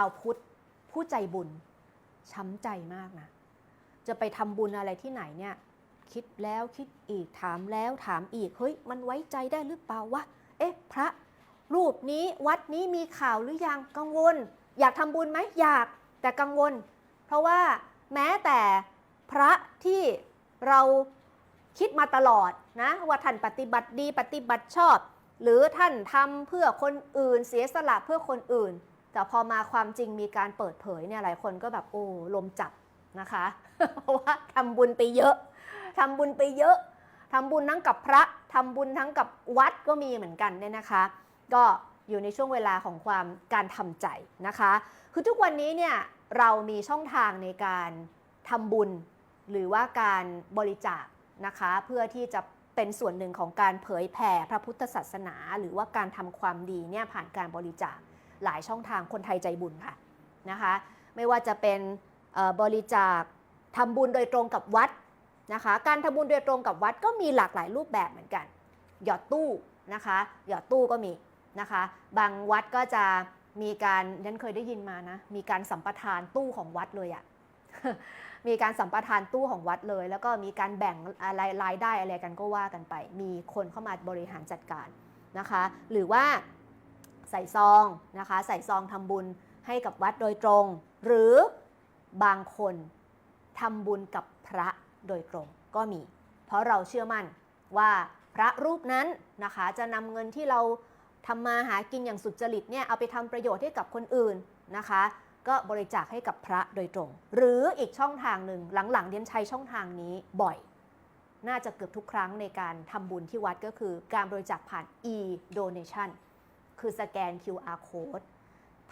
าวพุทธ ผู้ใจบุญ ช้ำใจมากนะ จะไปทำบุญอะไรที่ไหนเนี่ย คิดแล้วคิดอีกถามแล้วถามอีก เฮ้ย มันไว้ใจได้หรือเปล่าวะ เอ๊ะ พระรูปนี้วัดนี้มีข่าวหรือยังกังวล อยากทำบุญไหมอยากแต่กังวล เพราะว่าแม้แต่พระที่เราคิดมาตลอดนะว่าท่านปฏิบัติดีปฏิบัติชอบ หรือท่านทำเพื่อคนอื่นเสียสละเพื่อคนอื่น แต่พอมาความจริงมีการเปิดเผยเนี่ยหลายคนก็แบบโอ้ลมจับนะคะเพราะว่าทำบุญไปเยอะทำบุญไปเยอะทำบุญทั้งกับพระทำบุญทั้งกับวัดก็มีเหมือนกันเนี่ยนะคะ ก็อยู่ในช่วงเวลาของความการทำใจนะคะ คือทุกวันนี้เนี่ยเรามีช่องทางในการทำบุญ หรือว่าการบริจาคนะคะ เพื่อที่จะเป็นส่วนหนึ่งของการเผยแผ่พระพุทธศาสนา หรือว่าการทำความดีเนี่ยผ่านการบริจาค หลายช่องทางคนไทยใจบุญค่ะนะคะไม่ว่าจะเป็นบริจาคทำบุญโดยตรงกับวัดนะคะการทำบุญโดยตรงกับวัดก็มีหลากหลายรูปแบบเหมือนกัน หยอดตู้นะคะหยอดตู้ก็มีนะคะบางวัดก็จะมีการฉันเคยได้ยินมานะมีการสัมปทานตู้ของวัดเลยอะมีการสัมปทานตู้ของวัดเลย แล้วก็มีการแบ่งอะไรรายได้อะไรกันก็ว่ากันไป มีคนเข้ามาบริหารจัดการนะคะ หรือว่า ส่ซองนะคะ ใส่ซองทำบุญให้กับวัดโดยตรง หรือบางคนทำบุญกับพระโดยตรงก็มี เพราะเราเชื่อมั่นว่าพระรูปนั้นนะคะ จะนำเงินที่เราทำมาหากินอย่างสุจริตเนี่ยเอาไปทำประโยชน์ให้กับคนอื่นนะคะ ก็บริจาคให้กับพระโดยตรง หรืออีกช่องทางหนึ่งหลังๆเดียนใช้ช่องทางนี้บ่อย น่าจะเกือบทุกครั้งในการทำบุญที่วัดก็คือการบริจาคผ่าน e-donation คือสแกน QR code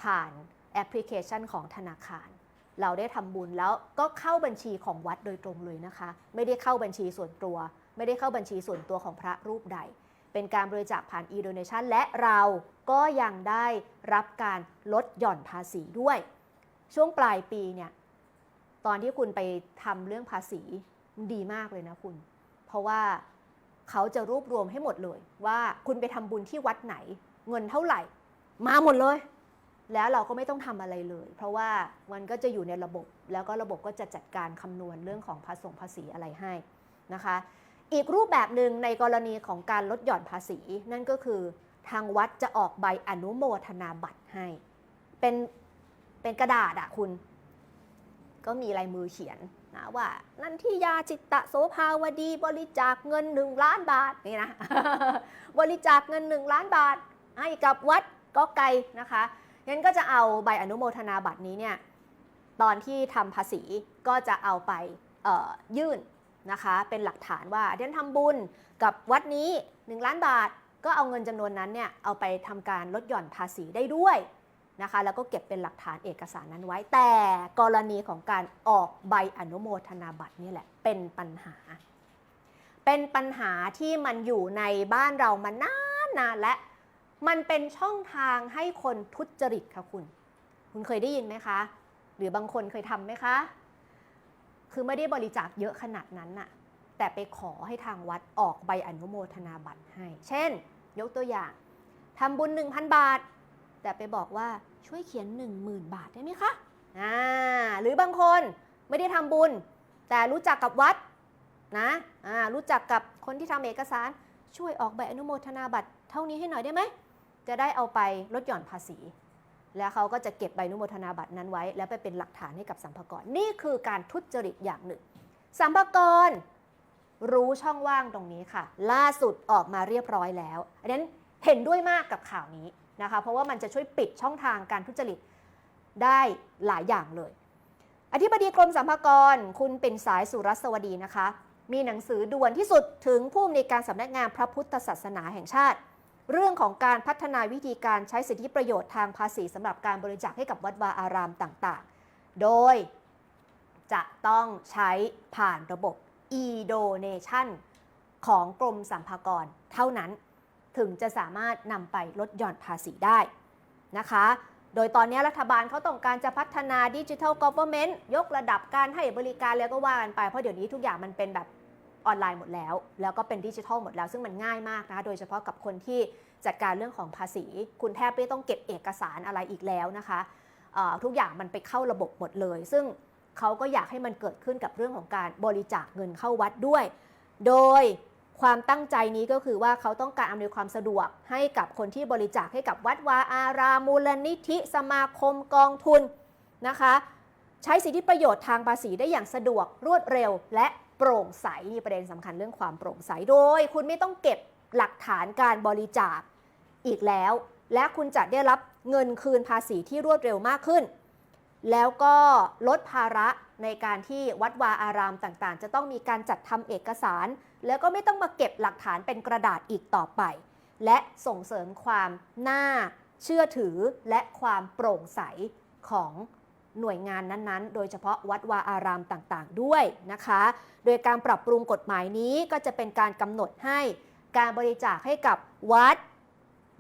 ผ่านแอปพลิเคชันของธนาคาร เราได้ทำบุญแล้วก็เข้าบัญชีของวัดโดยตรงเลยนะคะ ไม่ได้เข้าบัญชีส่วนตัว ไม่ได้เข้าบัญชีส่วนตัวของพระรูปใด เป็นการบริจาคผ่าน e-donation และเราก็ยังได้รับการลดหย่อนภาษีด้วย ช่วงปลายปีเนี่ยตอนที่คุณไปทำเรื่องภาษีมันดีมากเลยนะคุณ เพราะว่าเขาจะรวบรวมให้หมดเลย ว่าคุณไปทำบุญที่วัดไหน เงินเท่าไหร่ มาหมดเลย แล้วเราก็ไม่ต้องทำอะไรเลย เพราะว่ามันก็จะอยู่ในระบบแล้วก็ระบบก็จะจัดการคำนวณเรื่องของภาษงภาษีอะไรให้นะคะ อีกรูปแบบหนึ่งในกรณีของการลดหย่อนภาษี นั่นก็คือทางวัดจะออกใบอนุโมทนาบัตรให้ เป็นเป็นกระดาษอะคุณ ก็มีลายมือเขียนนะว่า นันทิยาจิตตะโสภาวดีบริจาคเงิน1ล้านบาทนี่นะ บริจาคเงิน1ล้านบาท ให้กับวัดก็ไกลนะคะงั้นก็จะเอาใบอนุโมทนาบัตรนี้เนี่ยตอนที่ทำภาษีก็จะเอาไปยื่นนะคะเป็นหลักฐานว่าเดนทำบุญกับวัดนี้ 1 ล้านบาทก็เอาเงินจำนวนนั้นเนี่ยเอาไปทำการลดหย่อนภาษีได้ด้วยนะคะแล้วก็เก็บเป็นหลักฐานเอกสารนั้นไว้ แต่กรณีของการออกใบอนุโมทนาบัตรนี่แหละเป็นปัญหา เป็นปัญหาที่มันอยู่ในบ้านเรามานานนานและ มันเป็นช่องทางให้คนทุจริตค่ะคุณ คุณเคยได้ยินไหมคะ หรือบางคนเคยทำไหมคะ คือไม่ได้บริจาคเยอะขนาดนั้นน่ะ แต่ไปขอให้ทางวัดออกใบอนุโมทนาบัตรให้ เช่น ยกตัวอย่างทำบุญ 1,000 บาท แต่ไปบอกว่าช่วยเขียน 10,000 บาทได้ไหมคะอ่าหรือบางคนไม่ได้ทำบุญ แต่รู้จักกับวัดนะอ่ารู้จักกับคนที่ทำเอกสารช่วยออกใบอนุโมทนาบัตรเท่านี้ให้หน่อยได้ไหม จะได้เอาไปลดหย่อนภาษี แล้วเขาก็จะเก็บใบอนุโมทนาบัตรนั้นไว้ แล้วไปเป็นหลักฐานให้กับสัมภากระนี่คือการทุจริตอย่างหนึ่ง สัมภากระรู้ช่องว่างตรงนี้ค่ะ ล่าสุดออกมาเรียบร้อยแล้วอันนั้นเห็นด้วยมากกับข่าวนี้นะคะ เพราะว่ามันจะช่วยปิดช่องทางการทุจริตได้หลายอย่างเลย อธิบดีกรมสัมภากร คุณเป็นสายสุรัสวดีนะคะ มีหนังสือด่วนที่สุดถึงผู้อำนวยการสำนักงานพระพุทธศาสนาแห่งชาติ เรื่องของการพัฒนาวิธีการใช้สิทธิประโยชน์ทางภาษีสำหรับการบริจาคให้กับวัดวาอารามต่างๆ โดยจะต้องใช้ผ่านระบบ e-donation ของกรมสัมภากรเท่านั้น ถึงจะสามารถนำไปลดหย่อนภาษีได้นะคะ โดยตอนนี้รัฐบาลเขาต้องการจะพัฒนาดิจิทัลก o v เ r n เมนต์ยกระดับการให้บริการแล้วก็ว่ากันไป เพราะเดี๋ยวนี้ทุกอย่างมันเป็นแบบ ออนไลน์หมดแล้ว แล้วก็เป็นดิจิทัลหมดแล้ว ซึ่งมันง่ายมากนะคะโดยเฉพาะกับคนที่จัดการเรื่องของภาษี คุณแทบไม่ต้องเก็บเอกสารอะไรอีกแล้วนะคะทุกอย่างมันไปเข้าระบบหมดเลย ซึ่งเขาก็อยากให้มันเกิดขึ้นกับเรื่องของการบริจาคเงินเข้าวัดด้วย โดยความตั้งใจนี้ก็คือว่าเขาต้องการอำนวยความสะดวกให้กับคนที่บริจาคให้กับวัดวาอารามมูลนิธิสมาคมกองทุนนะคะ ใช้สิทธิประโยชน์ทางภาษีได้อย่างสะดวกรวดเร็ว และโปร่งใสนี่ประเด็นสำคัญเรื่องความโปร่งใสโดย คุณไม่ต้องเก็บหลักฐานการบริจาคอีกแล้ว และคุณจะได้รับเงินคืนภาษีที่รวดเร็วมากขึ้น แล้วก็ลดภาระในการที่วัดวาอารามต่างๆ จะต้องมีการจัดทำเอกสาร แล้วก็ไม่ต้องมาเก็บหลักฐานเป็นกระดาษอีกต่อไป และส่งเสริมความน่าเชื่อถือและความโปร่งใสของ หน่วยงานนั้นๆ โดยเฉพาะวัดวาอารามต่างๆ ด้วยนะคะ โดยการปรับปรุงกฎหมายนี้ก็จะเป็นการกำหนดให้การบริจาคให้กับวัด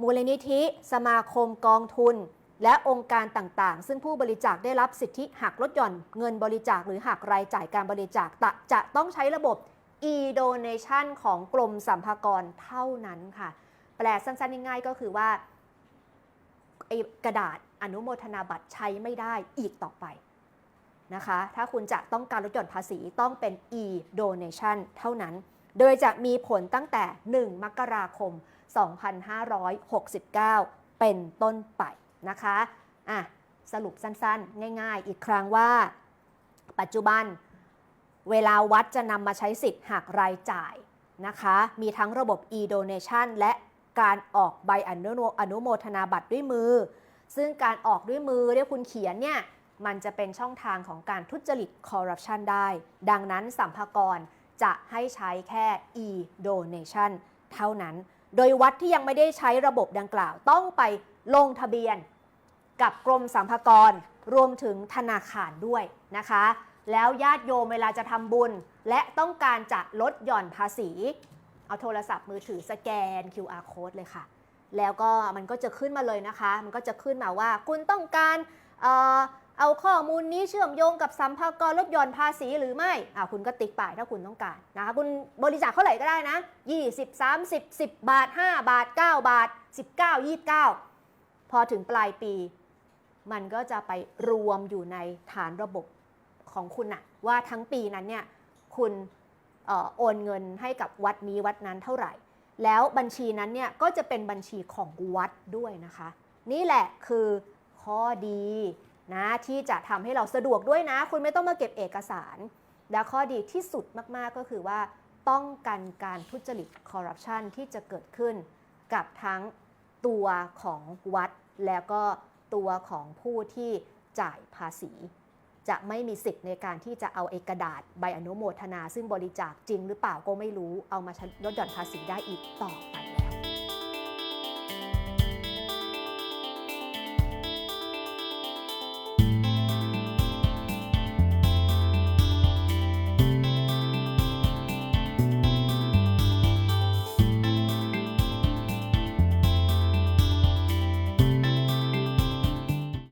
มูลนิธิ สมาคมกองทุน และองค์การต่างๆ ซึ่งผู้บริจาคได้รับสิทธิหักลดหย่อนเงินบริจาคหรือหักรายจ่ายการบริจาคจะต้องใช้ระบบ e-donation ของกรมสรรพากรเท่านั้นค่ะ แปลสั้นๆง่ายๆก็คือว่า กระดาษ อนุโมทนาบัตรใช้ไม่ได้อีกต่อไปนะคะ ถ้าคุณจะต้องการลดหย่อนภาษีต้องเป็น e-donation เท่านั้น โดยจะมีผลตั้งแต่ 1 มกราคม 2569 เป็นต้นไปนะคะอะสรุปสั้นๆ ง่ายๆ อีกครั้งว่า ปัจจุบันเวลาวัดจะนำมาใช้สิทธิ์หักรายจ่ายนะคะ มีทั้งระบบ e-donation และการออกใบอนุโมอนุโมทนาบัตรด้วยมือ ซึ่งการออกด้วยมือที่คุณเขียนเนี่ยมันจะเป็นช่องทางของการทุจริตคอร์รัปชันได้ ดังนั้นสัมภากรจะให้ใช้แค่ e-donation เท่านั้น โดยวัดที่ยังไม่ได้ใช้ระบบดังกล่าว ต้องไปลงทะเบียน กับกรมสัมภากรรวมถึงธนาคารด้วยนะคะ แล้วญาติโยมเวลาจะทำบุญ และต้องการจะลดหย่อนภาษี เอาโทรศัพท์มือถือสแกน QR code เลยค่ะ แล้วก็มันก็จะขึ้นมาเลยนะคะ มันก็จะขึ้นมาว่า คุณต้องการเออเอาข้อมูลนี้เชื่อมโยงกับสัมภากรลดหย่อนภาษีหรือไม่อ่าคุณก็ติ๊กไปถ้าคุณต้องการนะคะ คุณบริจาคเท่าไหร่ก็ได้นะ 20 30 10 บาท 5 บาท 9 บาท 19 29 พอถึงปลายปี มันก็จะไปรวมอยู่ในฐานระบบของคุณนะว่าทั้งปีนั้นเนี่ยคุณออโอนเงินให้กับวัดนี้วัดนั้นเท่าไหร่ แล้วบัญชีนั้นเนี่ยก็จะเป็นบัญชีของวัดด้วยนะคะ นี่แหละคือข้อดีนะที่จะทำให้เราสะดวกด้วยนะ คุณไม่ต้องมาเก็บเอกสาร และข้อดีที่สุดมาก ๆ ก็คือว่า ป้องกันการทุจริตคอร์รัปชันที่จะเกิดขึ้น กับทั้งตัวของวัด แล้วก็ตัวของผู้ที่จ่ายภาษี จะไม่มีสิทธิ์ในการที่จะเอาเอกระดาษใบอนุโมทนา ซึ่งบริจาคจริงหรือเปล่าก็ไม่รู้เอามาลดหย่อนภาษีได้อีกต่อไป